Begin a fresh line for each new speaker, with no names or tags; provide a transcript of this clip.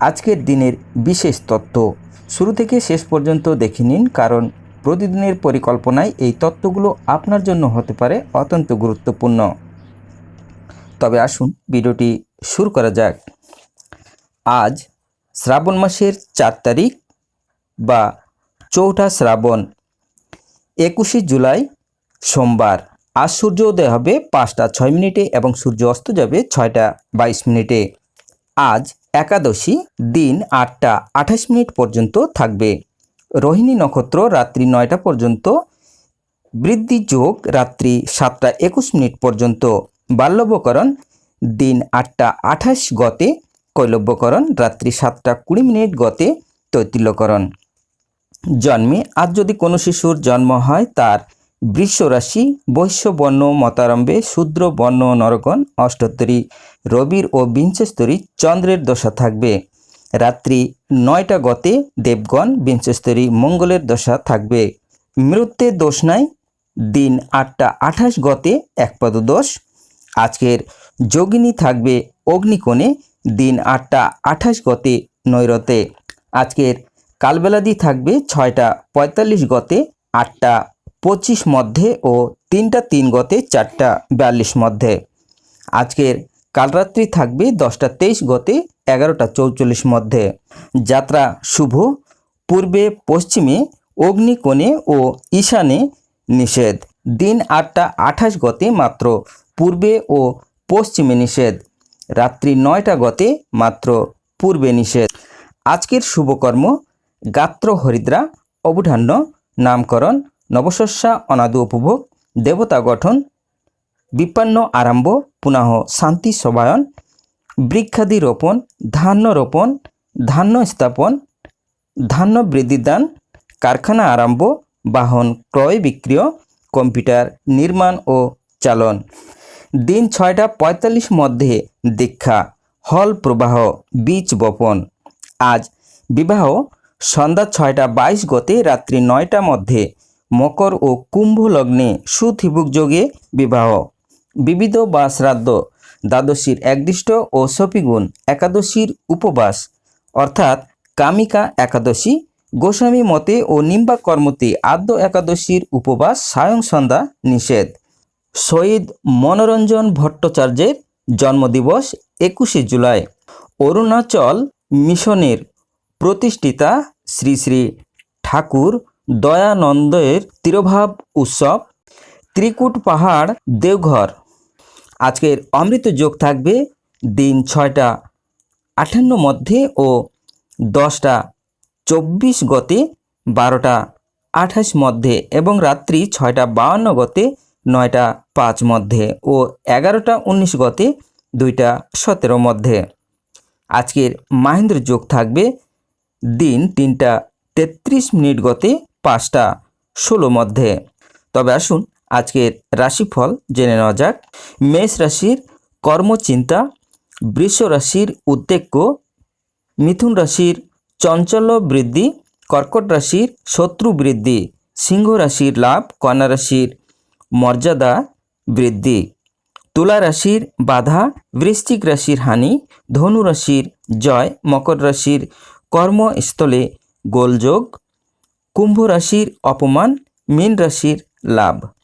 আজকের দিনের বিশেষ তত্ত্ব। শুরু থেকে শেষ পর্যন্ত দেখে নিন, কারণ প্রতিদিনের পরিকল্পনায় এই তত্ত্বগুলো আপনার জন্য হতে পারে অত্যন্ত গুরুত্বপূর্ণ। তবে আসুন ভিডিওটি শুরু করা যাক। আজ শ্রাবণ মাসের চার তারিখ বা চৌঠা শ্রাবণ, একুশে জুলাই, সোমবার। আজ সূর্য উদয় হবে পাঁচটা ছয় মিনিটে এবং সূর্য অস্ত যাবে ছয়টা বাইশ মিনিটে। আজ একাদশী দিন আটটা আঠাশ মিনিট পর্যন্ত থাকবে। রোহিণী নক্ষত্র রাত্রি নয়টা পর্যন্ত, বৃদ্ধি যোগ রাত্রি সাতটা একুশ মিনিট পর্যন্ত। বাল্যবকরণ দিন আটটা আঠাশ গতে, কৈলব্যকরণ রাত্রি সাতটা কুড়ি মিনিট গতে, তৈতিল্যকরণ। জন্মে আজ যদি কোনো শিশুর জন্ম হয়, তার বৃষ রাশি বৈশ্য বর্ণ মতারম্ভে শূদ্র বর্ণ নরগণ, অষ্টোত্তরী রবির ও বিংশস্তরী চন্দ্রের দশা থাকবে। রাত্রি নয়টা গতে দেবগণ, বিংশস্তরী মঙ্গলের দশা থাকবে। মৃত্যুর দোষ নাই, দিন আটটা আঠাশ গতে একপদ দোষ। আজকের যোগিনী থাকবে অগ্নিকোণে, দিন আটটা আঠাশ গতে নৈরতে। আজকের কালবেলাদি থাকবে ছয়টা পঁয়তাল্লিশ গতে আটটা পঁচিশ মধ্যে ও তিনটা তিন গতে চারটা বিয়াল্লিশ মধ্যে। আজকের কালরাত্রি থাকবে দশটা তেইশ গতে এগারোটা চৌচল্লিশ মধ্যে। যাত্রা শুভ, পূর্বে পশ্চিমে অগ্নিকোণে ও ঈশানে নিষেধ। দিন আটটা আঠাশ গতে মাত্র, পূর্বে ও পশ্চিমে নিষেধ। রাত্রি নয়টা গতে মাত্র, পূর্বে নিষেধ। আজকের শুভকর্ম গাত্র হরিদ্রা, অবধান্য, নামকরণ নবশস্যা অনাদু উপভোগ, দেবতা গঠন, বিপন্ন আরম্ভ পুনঃ শান্তি সবায়ন বৃক্ষাদি রোপণ, ধান্য রোপণ, ধান্য স্থাপন, ধান্য বৃদ্ধিদান কারখানা আরম্ভ, বাহন ক্রয় বিক্রয়, কম্পিউটার নির্মাণ ও চালন। দিন ছয়টা পঁয়তাল্লিশ মধ্যে দীক্ষা, হল প্রবাহ, বীজ বপন। আজ বিবাহ সন্ধ্যা ছয়টা বাইশ গতে রাত্রি নয়টা মধ্যে মকর ও কুম্ভ লগ্নে সুথিবুক যোগে বিবাহ। বিবিধ বা শ্রাদ্ধ, দ্বাদশীর একদৃষ্ট ও সপিগুণ একাদশীর উপবাস। অর্থাৎ কামিকা একাদশী, গোস্বামী মতে ও নিম্বা কর্মতে আদ্য একাদশীর উপবাস সায়ং সন্ধ্যা নিষেধ। শহীদ মনোরঞ্জন ভট্টাচার্যের জন্মদিবস একুশে জুলাই। অরুণাচল মিশনের প্রতিষ্ঠিতা শ্রী শ্রী ঠাকুর দয়ানন্দের তিরোভাব উৎসব, ত্রিকুট পাহাড়, দেওঘর। আজকের অমৃত যোগ থাকবে দিন ছয়টা আটান্ন মধ্যে ও দশটা, চব্বিশ গতে, বারোটা, আঠাশ মধ্যে এবং রাত্রি ছয়টা বাউন্ন গতে, নয়টা পাঁচ মধ্যে ও এগারোটা উনিশ গতে, দুইটা সতেরো মধ্যে। আজকের মাহেন্দ্র যোগ থাকবে দিন তিনটা তেত্রিশ মিনিট গতে পাঁচটা ষোলো মধ্যে। তবে আসুন আজকের রাশিফল জেনে নেওয়া যাক। মেষ রাশির কর্মচিন্তা, বৃষ রাশির উদ্বেগ্য মিথুন রাশির চঞ্চল্য বৃদ্ধি, কর্কট রাশির শত্রু বৃদ্ধি, সিংহ রাশির লাভ, কন্যা রাশির মর্যাদা বৃদ্ধি। তুলা রাশির বাধা, বৃশ্চিক রাশির হানি, ধনু রাশির জয়, মকর রাশির কর্মস্থলে গোলযোগ কুম্ভ রাশির অপমান মীন রাশির লাভ।